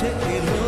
take it home.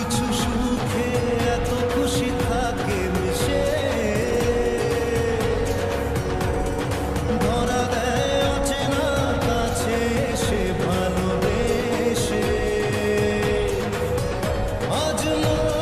to know.